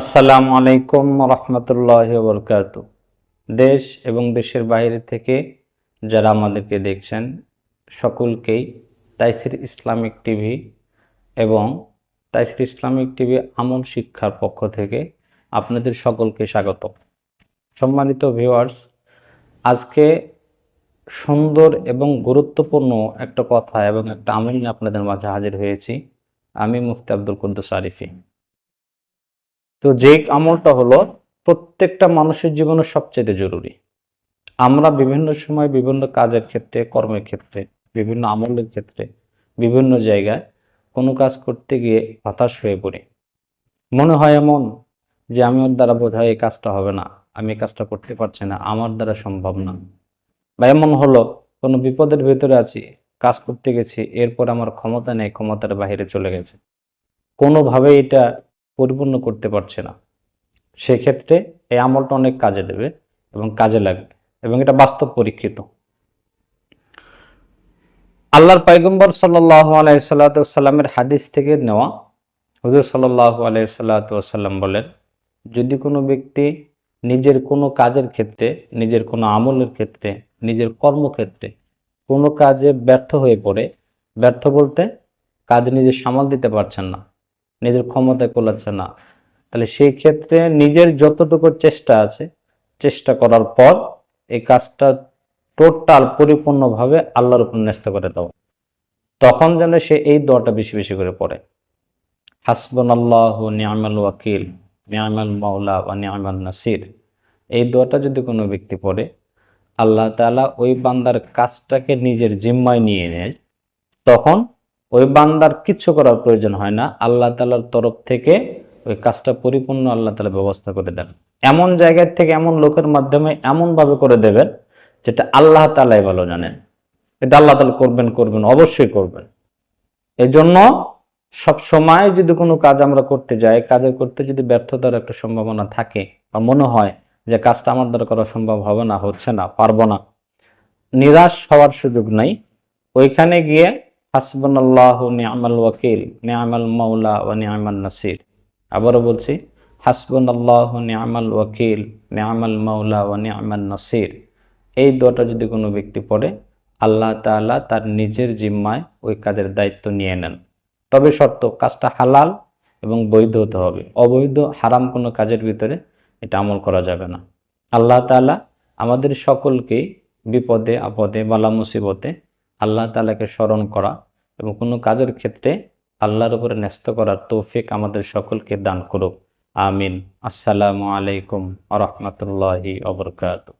আসসালামু আলাইকুম রহমতুল্লাহ বরকাত দেশ এবং দেশের বাইরে থেকে যারা আমাদেরকে দেখছেন, সকলকেই তাইসির ইসলামিক টিভি এবং তাইসির ইসলামিক টিভি আমল শিক্ষার পক্ষ থেকে আপনাদের সকলকে স্বাগত সম্মানিত ভিউয়ার্স, আজকে সুন্দর এবং গুরুত্বপূর্ণ একটা কথা এবং একটা আমল নিয়ে আপনাদের মাঝে হাজির হয়েছি। আমি মুফতি আব্দুল কুদ্দুস আরিফি। তো যে আমলটা হলো প্রত্যেকটা মানুষের জীবনে সবচেয়ে জরুরি। আমরা বিভিন্ন সময় বিভিন্ন কাজের ক্ষেত্রে, কর্মের ক্ষেত্রে, বিভিন্ন আমলের ক্ষেত্রে, বিভিন্ন জায়গায় কোনো কাজ করতে গিয়ে হতাশ হয়ে পড়ি। মনে হয় এমন যে আমি ওর দ্বারা বোধ হয় এই কাজটা হবে না, আমি এই কাজটা করতে পারছি না, আমার দ্বারা সম্ভব না। বা এমন হলো, কোনো বিপদের ভেতরে আছি, কাজ করতে গেছি, এরপর আমার ক্ষমতা নেই, ক্ষমতার বাইরে চলে গেছে। কোনোভাবে এটা পরিপূর্ণ করতে পারছে না। সেক্ষেত্রে এই আমলটা অনেক কাজে দেবে এবং কাজে লাগবে এবং এটা বাস্তব পরীক্ষিত। আল্লাহর পাইগম্বর সাল্লাহ আলাইসাল্লামের হাদিস থেকে নেওয়া হুজুর সাল্লাহ আলাইসাল্লাম বলেন, যদি কোনো ব্যক্তি নিজের কোনো কাজের ক্ষেত্রে, নিজের কোনো আমলের ক্ষেত্রে, নিজের কর্মক্ষেত্রে কোনো কাজে ব্যর্থ হয়ে পড়ে, ব্যর্থ বলতে কাজ নিজে সামাল দিতে পারছেন না নিজের ক্ষমতায় কোলাচ্ছে না। তাহলে সেই ক্ষেত্রে নিজের যতটুকু চেষ্টা আছে, চেষ্টা করার পর এই কাজটা টোটাল পরিপূর্ণভাবে আল্লাহর উপর ন্যস্ত করে দেওয়া তখন যেন সে এই দোয়াটা বেশি বেশি করে পড়ে। হাসবন আল্লাহ নিয়ামাল ওয়াকিল, নিয়ামাল মাওলা বা নিয়ামাল নাসির। এই দোয়াটা যদি কোনো ব্যক্তি পড়ে, আল্লাহ তাআলা ওই বান্দার কাজটাকে নিজের জিম্মায় নিয়ে নেয়, তখন ওই বান্দার কিচ্ছু করার প্রয়োজন হয় না। আল্লাহ তালার তরফ থেকে ওই কাজটা পরিপূর্ণ আল্লাহ তালা ব্যবস্থা করে দেন। এমন জায়গার থেকে এমন লোকের মাধ্যমে এমনভাবে করে দেবেন যেটা আল্লাহ তালাই ভালো জানেন। এটা আল্লাহ তালা করবেন করবেন, অবশ্যই করবেন। এই জন্য সব সময় যদি কোনো কাজ আমরা করতে যাই কাজে করতে যদি ব্যর্থতার একটা সম্ভাবনা থাকে বা মনে হয় যে কাজটা আমার দ্বারা করা সম্ভব হবে না, হচ্ছে না, পারব না, নিরাশ হওয়ার সুযোগ নাই। ওইখানে গিয়ে হাসবানাল্লাহ নিয়ামাল ওয়াকিল, নিয়ামাল মাওলা ও নিয়ামাল নাসির। আবারও বলছি, হাসবানাল্লাহ নিয়ামাল ওয়াকিল, নিয়ামাল মাওলা ও নিয়ামাল নাসির। এই দোয়াটা যদি কোনো ব্যক্তি পড়ে, আল্লাহ তাআলা তার নিজের জিম্মায় ওই কাজের দায়িত্ব নিয়ে নেন। তবে শর্ত, কাজটা হালাল এবং বৈধ হতে হবে। অবৈধ, হারাম কোনো কাজের ভিতরে এটা আমল করা যাবে না। আল্লাহ তাআলা আমাদের সকলকে বিপদে, আপদে, বালা মুসিবতে আল্লাহ তাআলাকে স্মরণ করা এবং কোনো কাজের ক্ষেত্রে আল্লাহর উপরে ন্যস্ত করার তৌফিক আমাদের সকলকে দান করুক। আমিন। আসসালামু আলাইকুম আ রহমতুল্লাহি অবরকাত